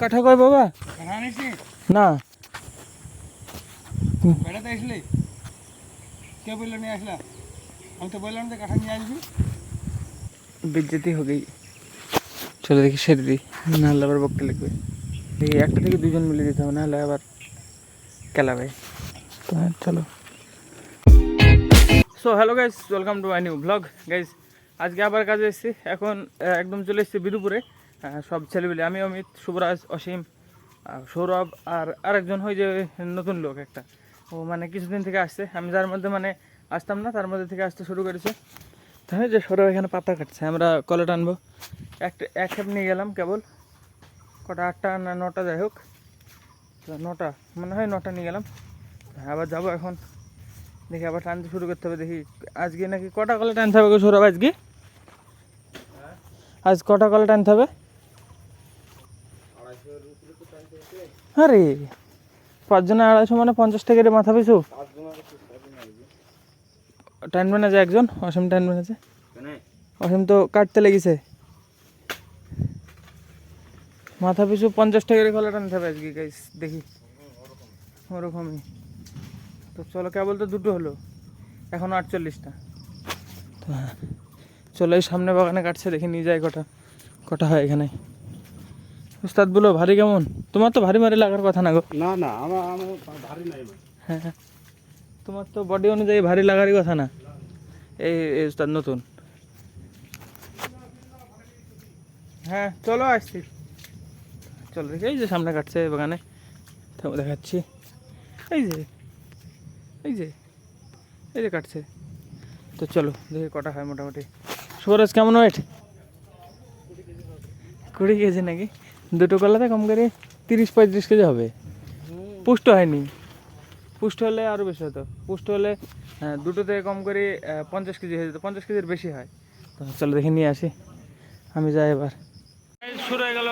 কাঠা কয় বাবা? না। বেড়াতে আসলি? কে বলল নিয়ে আসলা? আমি তো বললাম যে কাঠা নিয়ে আসবি। বেজ্জতি হয়ে গই চলো দেখি সেরে দিই। নাহলে আবার বকতে লাগবে। দেখি একটা থেকে দুজন মিলে দিতে হবে নাহলে আবার কেলাবে। তো হ্যাঁ, চলো। So hello guys welcome to my new blog guys আজকে আবার কাজে এসেছি। এখন একদম চলে এসেছি বিদুপুরে। সব ছেলেবেলে আমি অমিত শুভরাজ, অসীম সৌরভ আর আরেকজন হয় যে নতুন লোক একটা। ও মানে কিছুদিন থেকে আসছে। আমি যার মধ্যে মানে আসতাম না, তার মধ্যে থেকে আসতে শুরু করেছে। তাহলে যে সৌরভ এখানে পাতা কাটছে, আমরা কলে টানবো একটা এক খেপ নিয়ে গেলাম কেবল। কটা আটটা না নটা যাই হোক। নটা, মনে হয় নটা নিয়ে গেলাম। আবার যাব এখন। দেখি আবার টানতে শুরু করতে হবে, দেখি আজকে নাকি কটা কলে টানতে হবে সৌরভ আজকে? আজ কটা কলে টানতে হবে? আরে, পাঁচজনে আড়াইশো মানে পঞ্চাশ টাকা মাথা পিছু। টানবে না যে একজন, অসীম টানবে না অসীম তো কাটতে লেগেছে। মাথা পিছু পঞ্চাশ টাকার কলা টানতে হবে আজকে গাইস দেখি। ওরকমই। তো চলো, কেবল তো দুটো হলো। এখন আটচল্লিশটা। তো হ্যাঁ চলো এই সামনে বাগানে কাটছে, দেখি নিয়ে যায় কটা কটা হয় এখানে। উস্তাদ বলো ভারী কেমন? তোমার তো ভারী ভারী লাগার কথা না গো। না না আমার আমার ভারী নাই হ্যাঁ হ্যাঁ। তোমার তো বডি অনুযায়ী ভারী লাগারই কথা না। এই এই উস্তাদ নতুন। হ্যাঁ চলো আসছি। চলো এই যে সামনে কাটছে বাগানে। দেখাচ্ছি। এই যে এই যে এই যে কাটছে। তো চলো দেখি কটা হয় মোটামুটি। সুরজ কেমন ওয়েট কুড়ি কেজি নাকি? দুটো কলাতে কম করে তিরিশ পঁয়ত্রিশ কেজি হবে। পুষ্ট হয়নি। পুষ্ট হলে আরও বেশি হতো। পুষ্ট হলে দুটো থেকে কম করে পঞ্চাশ কেজি হয়ে যেত। পঞ্চাশ কেজির বেশি হয়। তো চলো দেখে নিয়ে আসি। আমি যাই এবার। শুরু হয়ে গেল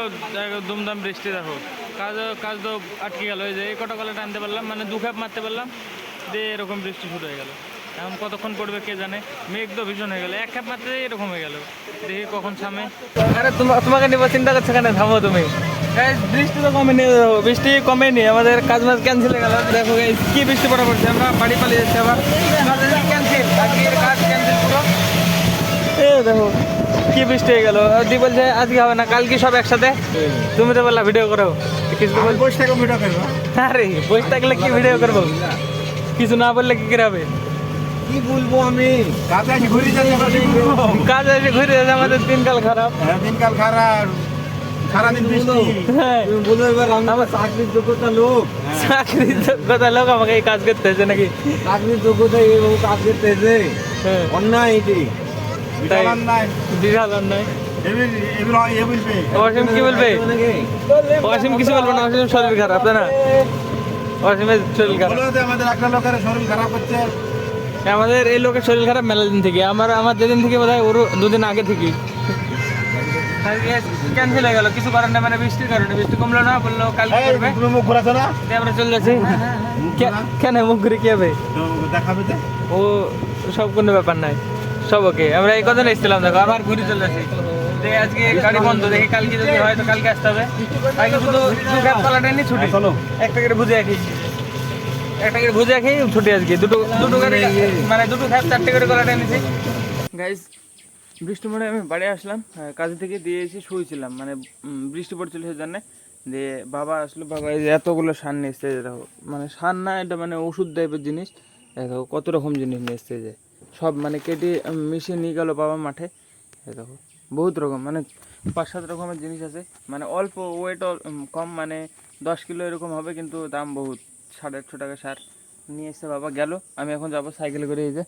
দুমদাম বৃষ্টি, দেখো। কাজ কাজ তো আটকে গেল। এই যে এই কটা কলে টানতে পারলাম মানে দু খাপ মারতে পারলাম। দিয়ে এরকম বৃষ্টি শুরু হয়ে গেল। এখন কতক্ষণ পড়বে কে জানে? মেঘ তো ভীষণ হয়ে গেল। এক খাপ মারতে এরকম হয়ে গেল। দেখি কখন সামে আরে তোমাকে নিব চিন্তা করছ কেন? থামো তুমি। বৃষ্টি তো কমেনি বৃষ্টি কমেনি। আমাদের কাজ মাছ ক্যান্সেল হয়ে গেল। দেখো কি বৃষ্টি পড়া পড়ছে আমরা? বাড়ি পালিয়ে যাচ্ছি আবার। ক্যান্সেল কাজ ক্যান্সেল পুরো। এ দেখো কি বৃষ্টি হয়ে গেল। দি বলছে আজকে হবে না কালকে সব একসাথে? তুমি তো বললা ভিডিও করো। কিছু বসে থেকে ভিডিও করব। আরে বসে থাকলে কি ভিডিও করব? কিছু না বললে কি করে হবে? কি বলব আমি? কাজে আছি ঘুরে যাচ্ছি আবার কি বলব। কাজ এসে ঘুরে যাচ্ছে আমাদের দিনকাল খারাপ। হ্যাঁ, দিনকাল খারাপ। সারাদিন বৃষ্টি। হ্যাঁ। বলো এবার আমার চাকরির যোগ্যতা লোক। চাকরির যোগ্যতা লোক আমাকে এই কাজ করতে হয়েছে নাকি? চাকরির যোগ্যতা এরকম কাজ করতে হ্যাঁ। অন্যায় এটি। তাই। বিশাল অন্যায়। অসীম কি বলবে? অসীম কিছু বলবে না অসীম শরীর খারাপ তাই না? অসীমের শরীর খারাপ। আমাদের একটা লোকের শরীর খারাপ হচ্ছে। আমাদের এই লোকের শরীর খারাপ মেলা দিন থেকে। আমার আমার যেদিন থেকে বোধ হয় ওর দুদিন আগে থেকে। ক্যান্সেল হয়ে গেল? কিছু না মানে বৃষ্টির কারণে। বৃষ্টি কমলো না বলল কালকে করবে। তুমি মুখ ঘোরাছো না? আমরা চলে যাচ্ছি। কে- কেন মুখ ঘুরে কি হবে? দেখাবে ও সব কোনো ব্যাপার নাই। সব ওকে। আমরা এই কথা এসেছিলাম দেখো আবার ঘুরে চলে যাচ্ছি। আজকে গাড়ি বন্ধ দেখি কালকে যদি হয় তো কালকে আসতে হবে। আগে শুধু দু নিয়ে ছুটি। চলো। একটা করে ভুজে রাখি। একটা করে ভুজে রাখি ছুটি আজকে। দুটো দুটো করে মানে দুটো খ্যাপ চারটে করে কলাটা নিয়েছি গাইজ বৃষ্টি পড়ে আমি বাড়ি আসলাম কাজে থেকে দিয়ে এসে শুয়েছিলাম মানে বৃষ্টি পড়ছিল সেই জন্যে। দিয়ে বাবা আসলো বাবা এই যে এতগুলো সার নিয়ে এসছে দেখো মানে সার না এটা মানে ওষুধ টাইপের জিনিস। দেখো কত রকম জিনিস নিয়ে এসছে এই যে। সব মানে কেটে মিশিয়ে নিয়ে গেল বাবা মাঠে। দেখো বহুত রকম মানে পাঁচ সাত রকমের জিনিস আছে। মানে অল্প ওয়েট কম মানে দশ কিলো এরকম হবে কিন্তু দাম বহুত। সাড়ে আটশো টাকা সার নিয়ে এসছে বাবা গেল। আমি এখন যাব সাইকেল করে এই যে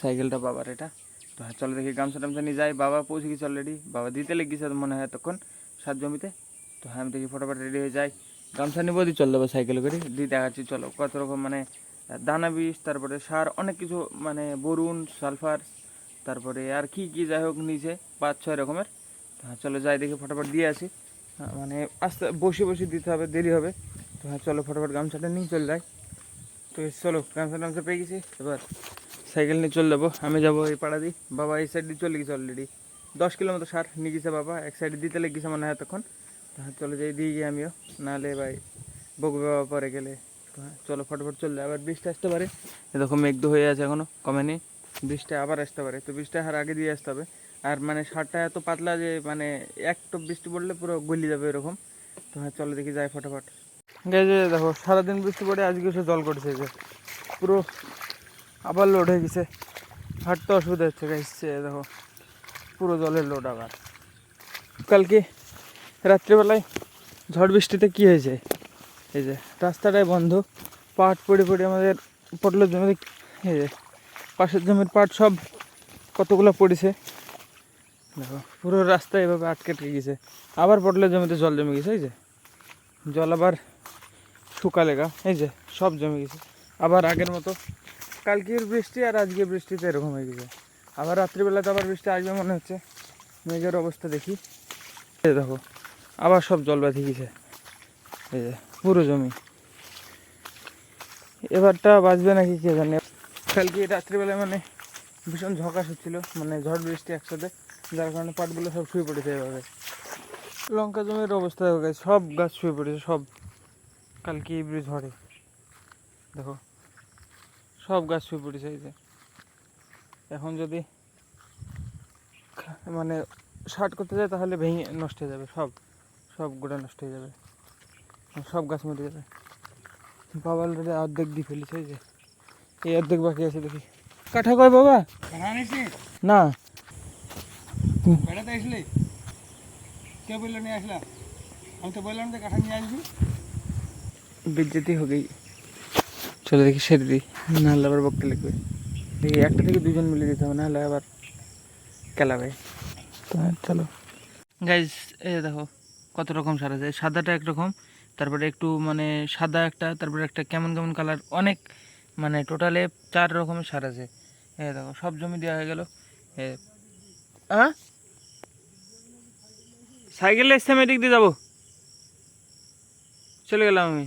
সাইকেলটা বাবার এটা। তো হ্যাঁ চলো দেখি গামছা টামছা নিয়ে যাই। বাবা পৌঁছে গেছে অলরেডি বাবা দিতে লেগেছে মনে হয় তখন সাত জমিতে। তো হ্যাঁ আমি দেখি ফটোফট রেডি হয়ে যাই। গামছা নিবো, দিয়ে চল দেবো সাইকেল করে। দিয়ে দেখাচ্ছি, চলো কত রকম মানে দানা বিষ, তারপরে সার, অনেক কিছু মানে বরুণ সালফার তারপরে আর কি কি যাই হোক নিচে, পাঁচ ছয় রকমের। হ্যাঁ চলো যাই দেখি, ফটোফট দিয়ে আসি। মানে আস্তে বসে বসে দিতে হবে, দেরি হবে। হ্যাঁ চলো ফটোফট গামছাটা নিয়ে চলে যাই। তো চলো গামছা টামছা পেয়ে গেছি, এবার সাইকেল নিয়ে চলে যাব। আমি যাব এই পাড়া দিই বাবা এই সাইড দিয়ে চলে গেছে অলরেডি দশ কিলো মতো সার নিয়ে গেছে বাবা, এক সাইডে দিতে লেগেছে মনে হয় তখন হ্যাঁ চলে যাই, দিয়ে গিয়ে আমিও। নাহলে ভাই, বকবে বাবা পরে গেলে। তো হ্যাঁ চলো ফটোফট চলে আবার বৃষ্টি আসতে পারে। এরকম মেঘ তো হয়ে আছে এখনও কমেনি বৃষ্টি আবার আসতে পারে। তো বৃষ্টি আর আগে দিয়ে আসতে হবে। আর মানে সারটা এত পাতলা যে মানে এক বৃষ্টি পড়লে পুরো গলি যাবে এরকম। তো হ্যাঁ চলো দেখি যাই ফটোফট। গেছে দেখো, সারাদিন বৃষ্টি পড়ে, আজকে এসে জল করছে যে। পুরো আবার লোড হয়ে গেছে। হাঁটতে অসুবিধা হচ্ছে গাইছে দেখো, পুরো জলের লোড আবার। কালকে রাত্রিবেলায় ঝড় বৃষ্টিতে কি হয়েছে? এই যে, রাস্তাটাই বন্ধ। পাট পড়ে পড়ে আমাদের পটলের জমিতে এই যে, পাশের জমির পাট সব কতগুলো পড়েছে? দেখো, পুরো রাস্তা এভাবে আটকে আটকে গেছে। আবার পটলের জমিতে জল জমে গেছে, এই যে। জল আবার শুকালে গা এই যে, সব জমে গেছে। আবার আগের মতো। কালকের বৃষ্টি আর আজকের বৃষ্টিতে এরকম হয়ে গেছে। আবার রাত্রিবেলাতে আবার বৃষ্টি আসবে মনে হচ্ছে। মেঘের অবস্থা দেখি। দেখো, আবার সব জল বাঁধে গেছে। এই যে, পুরো জমি। এবারটা বাঁচবে নাকি কে জানে। কালকে রাত্রিবেলায় মানে ভীষণ ঝকাশ হচ্ছিল মানে ঝড় বৃষ্টি একসাথে। যার কারণে পাটগুলো সব শুয়ে পড়েছে এভাবে। লঙ্কা জমির অবস্থা সব গাছ শুয়ে পড়েছে, সব। কালকে ব্রিজ ঝড়ে দেখো সব গাছ শুয়ে পড়েছে এই যে। এখন যদি মানে শার্ট করতে যায় তাহলে ভেঙে নষ্ট হয়ে যাবে সব। সব গোড়া নষ্ট হয়ে যাবে। সব গাছ মরে যাবে। বাবা অলরেডি অর্ধেক দিয়ে ফেলেছে এই যে। এই অর্ধেক বাকি আছে দেখি। কাঠা কয় বাবা? না। বেড়াতে আসলি? কে বলল নিয়ে আসলা আমি তো বললাম যে কাঠা নিয়ে আসবি। বেজ্জতি হয়ে গেই চলো দেখি সেরে দিই। নাহলে আবার বকতে লাগবে। দেখি একটা থেকে দুজন মিলে দিতে হবে নাহলে আবার কেলাবে। তো হ্যাঁ, চলো। গাইজ এই দেখো কত রকম সার আছে। সাদাটা একরকম তারপরে একটু মানে সাদা একটা তারপরে একটা কেমন কেমন কালার অনেক মানে টোটালে চার রকমের সার আছে। এই দেখো সব জমি দেওয়া হয়ে গেল। হ্যাঁ সাইকেলে এসে দিক দিয়ে যাব। চলে গেলাম আমি।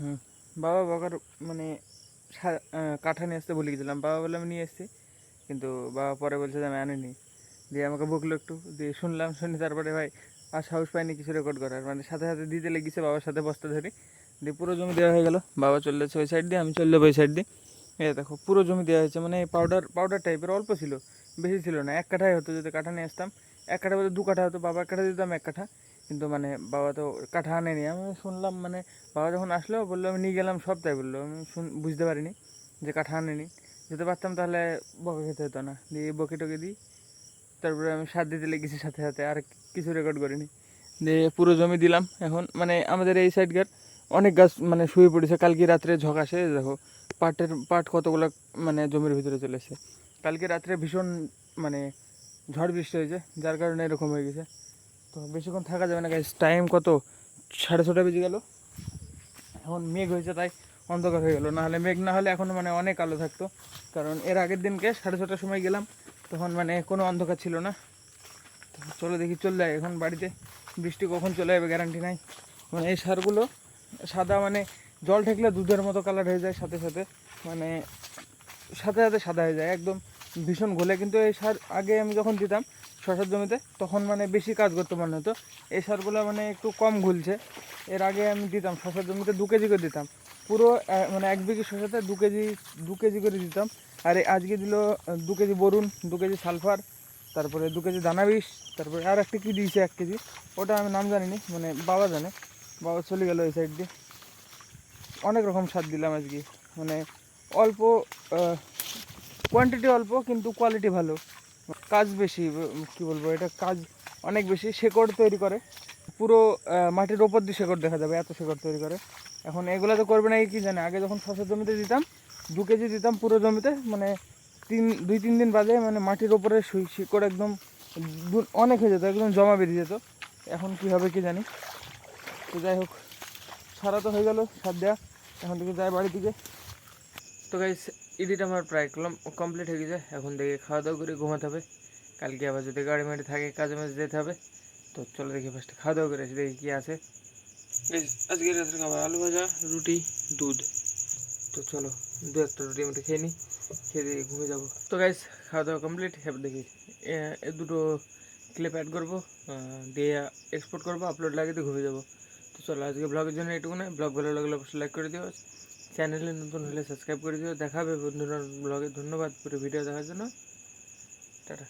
হুম। বাবা বাবার মানে কাঠা নিয়ে আসতে ভুলে গেছিলাম। বাবা বলে আমি নিয়ে এসেছি কিন্তু বাবা পরে বলছে যে, আমি আনিনি। দিয়ে আমাকে বকলো একটু। দিয়ে শুনলাম, শুনে তারপরে, ভাই, আর সাহস পাইনি কিছু রেকর্ড করার। মানে সাথে সাথে দিতে লেগেছে বাবার সাথে বস্তা ধরে। দিয়ে পুরো জমি দেওয়া হয়ে গেল। বাবা চলে যাচ্ছে ওই সাইড দিয়ে, আমি চলে যাব ওই সাইড দিয়ে। এ দেখো, পুরো জমি দেওয়া হয়েছে। মানে পাউডার পাউডার টাইপের অল্প ছিল। বেশি ছিল না। এক কাঠাই হতো যদি কাঠা নিয়ে আসতাম। এক কাঠা বলতে দু কাঠা হতো। বাবা এক কাঠা দিতাম এক কাঠা। কিন্তু মানে বাবা তো কাঠা আনেনি। আমি শুনলাম মানে বাবা যখন আসলো, বলল, আমি নিয়ে গেলাম সব। তাই বলল, আমি শুন, বুঝতে পারিনি যে কাঠা আনেনি। যেতে পারতাম তাহলে বকে খেতে হতো না। দিয়ে বকে টকে দিই। তারপরে আমি সার দিতে লেগেছি সাথে সাথে, আর কিছু রেকর্ড করিনি। দিয়ে পুরো জমি দিলাম এখন। মানে আমাদের এই সাইডকার অনেক গাছ মানে শুয়ে পড়েছে। কালকে রাত্রে ঝক আসে, দেখো, পাটের, পাট কতগুলো মানে জমির ভিতরে চলে এসেছে। কালকে রাত্রে ভীষণ মানে ঝড় বৃষ্টি হয়েছে, যার কারণে এরকম হয়ে গেছে। তো বেশিক্ষণ থাকা যাবে না গাইস টাইম কত? সাড়ে ছটা বেজে গেল। এখন মেঘ হয়েছে, তাই অন্ধকার হয়ে গেল। না হলে মেঘ না হলে এখন মানে অনেক আলো থাকতো। কারণ এর আগের দিনকে সাড়ে ছটার সময় গেলাম, তখন মানে কোনো অন্ধকার ছিল না। তো চলো দেখি, চলে যায় এখন বাড়িতে বৃষ্টি কখন চলে যাবে গ্যারান্টি নাই। মানে এই সারগুলো সাদা মানে জল ঠেকলে দুধের মতো কালার হয়ে যায় সাথে সাথে। মানে সাথে সাথে সাদা হয়ে যায়, একদম ভীষণ ঘোলে। কিন্তু এই সার আগে আমি যখন দিতাম শশার জমিতে, তখন মানে বেশি কাজ করতে মনে হতো। এই সারগুলো মানে একটু কম ঘুলছে। এর আগে আমি দিতাম শশার জমিতে দু কেজি করে দিতাম। পুরো মানে এক বিঘি শশাতে দু কেজি দু কেজি করে দিতাম। আর আজকে দিল দু কেজি বরুণ, দু কেজি সালফার, তারপরে দু কেজি দানা বিষ তারপরে আর একটা কী দিয়েছে, এক কেজি? ওটা আমি নাম জানিনি মানে বাবা জানে। বাবা চলে গেল এই সাইড দিয়ে। অনেক রকম সার দিলাম আজকে। মানে অল্প কোয়ান্টিটি অল্প, কিন্তু কোয়ালিটি ভালো। কাজ বেশি কি বলব, এটা কাজ অনেক বেশি। শেকড় তৈরি করে। পুরো মাটির ওপর দিয়ে শেকড় দেখা যাবে, এত শেকড় তৈরি করে। এখন এগুলো তো করবে না কি জানে? আগে যখন শশা জমিতে দিতাম, দু কেজি দিতাম পুরো জমিতে মানে তিন, দুই, তিন দিন বাদে মানে মাটির ওপরে শিকড় একদম অনেক হয়ে যেত, একদম জমা বেরিয়ে যেত। এখন কি হবে কি জানি? তো যাই হোক, সারা তো হয়ে গেল, সার দেওয়া এখন থেকে যাই বাড়ি থেকে তো গাইস এডিট আমার প্রায় কমপ্লিট হয়ে গেছে। এখন থেকে খাওয়া দাওয়া করে ঘুমাতে হবে। কালকে আবার যদি গাড়ি মাড়ি থাকে, কাজে মাঝে যেতে হবে। তো চলো দেখি ফার্স্টে খাওয়া দাওয়া করে আসি, দেখি কী আছে। আজকে রাত্রে খাবার আলু ভাজা, রুটি, দুধ। তো চলো, দু একটা রুটি আমি খেয়ে নিই, খেয়ে দিয়ে ঘুমিয়ে যাব। তো গাইস খাওয়া দাওয়া কমপ্লিট এবার দেখি, এ দুটো ক্লিপ অ্যাড করব দিয়ে এক্সপোর্ট করব আপলোড লাগিয়ে দিয়ে ঘুমিয়ে যাব। তো চলো, আজকে ব্লগের জন্য এটুকু না ব্লগ ভালো লাগলে অবশ্যই লাইক করে দিও। চ্যানেলে নতুন হলে সাবস্ক্রাইব করে দিও। দেখাবে বন্ধুরা ব্লগে। ধন্যবাদ পুরো ভিডিও দেখার জন্য। টাটা।